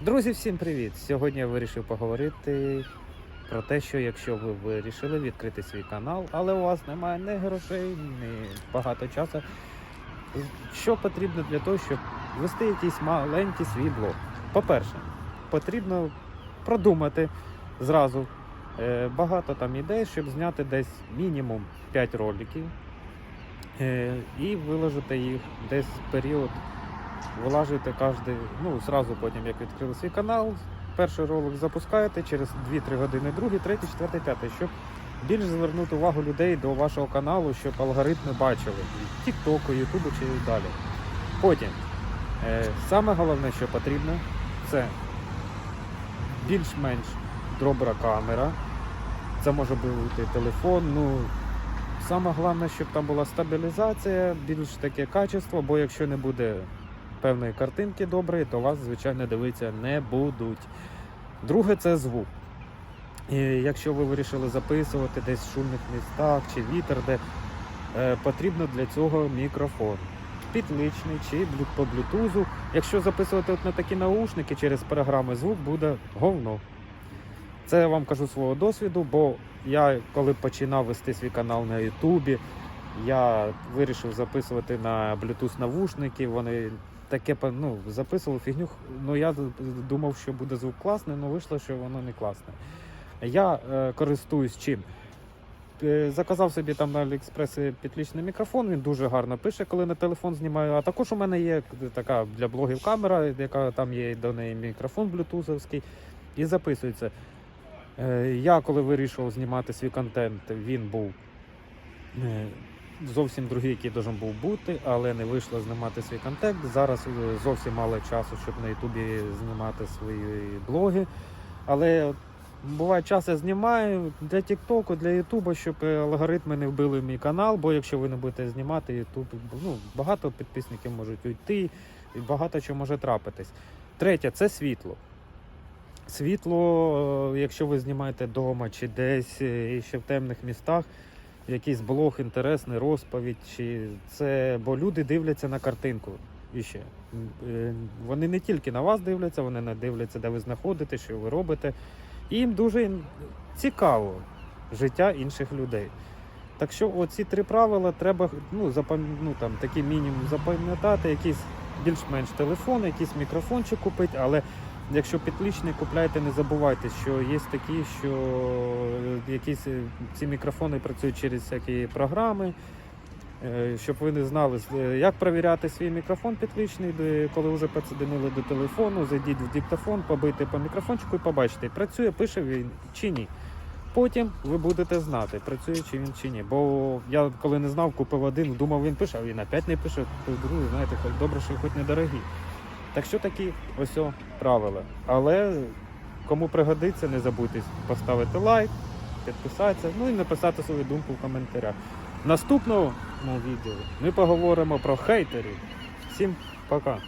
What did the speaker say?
Друзі, всім привіт! Сьогодні я вирішив поговорити про те, що якщо ви вирішили відкрити свій канал, але у вас немає ні грошей, ні багато часу. Що потрібно для того, щоб вести якийсь маленький свій блог? По-перше, потрібно продумати зразу е, багато там ідей, щоб зняти десь мінімум 5 роликів е, і виложити їх десь в період вилажуєте кожен, ну, зразу потім, як відкрили свій канал, перший ролик запускаєте, через 2-3 години другий, третій, четвертий, п'ятий, щоб більш звернути увагу людей до вашого каналу, щоб алгоритми бачили Тіктоку, Ютубу чи далі. Потім, е, саме головне, що потрібно, це більш-менш добра камера. Це може бути телефон. Ну, саме головне, щоб там була стабілізація, більш таке качество, бо якщо не буде певної картинки доброї, то вас, звичайно, дивитися не будуть. Друге це звук. І якщо ви вирішили записувати десь в шумних містах чи вітер, де е, потрібно для цього мікрофон. Підличний чи по блютузу. Якщо записувати от на такі наушники через програми, звук буде говно. Це я вам кажу свого досвіду, бо я коли починав вести свій канал на Ютубі, я вирішив записувати на Bluetooth навушники. Вони таке ну, записував фігню. Ну я думав, що буде звук класний, але вийшло, що воно не класне. Я е, користуюсь чим? Е, Заказав собі там на Аліекспресі підлічний мікрофон, він дуже гарно пише, коли на телефон знімаю. А також у мене є така для блогів камера, яка там є до неї мікрофон блютузовський, і записується. Е, Я коли вирішував знімати свій контент, він був е, зовсім другий, який должен був бути, але не вийшло знімати свій контент. Зараз е, зовсім мало часу, щоб на Ютубі знімати свої блоги. Але буває час, я знімаю для Тіктоку, для Ютуба, щоб е, алгоритми не вбили мій канал, бо якщо ви не будете знімати, Ютуб, ну, багато підписників можуть уйти, і багато чого може трапитись. Третє це світло. Світло, е, якщо ви знімаєте вдома чи десь і ще в темних містах, якийсь блог інтересний, розповідь, чи це. Бо люди дивляться на картинку. І ще. Е, Вони не тільки на вас дивляться, вони не дивляться, де ви знаходитесь, що ви робите. І їм дуже цікаво життя інших людей. Так що оці три правила треба ну, ну, там, такий мінімум запам'ятати, якийсь більш-менш телефон, якийсь мікрофончик купити, але якщо підлічний купляйте, не забувайте, що є такі, що е, якісь е, ці мікрофони працюють через всякі програми. Е, Щоб ви не знали, як перевіряти свій мікрофон підлічний, коли вже підсоединили до телефону, зайдіть в диктофон, побийте по мікрофончику і побачите, працює, пише він чи ні. Потім ви будете знати, працює чи він чи ні. Бо я коли не знав, купив один, думав, він пише, а він опять не пише, то другий, знаєте, добре, що хоч недорогі. Так що такі ось правила. Але кому пригодиться, не забудьте поставити лайк, підписатися, ну і написати свою думку в коментарях. В наступному відео ми поговоримо про хейтерів. Всім пока!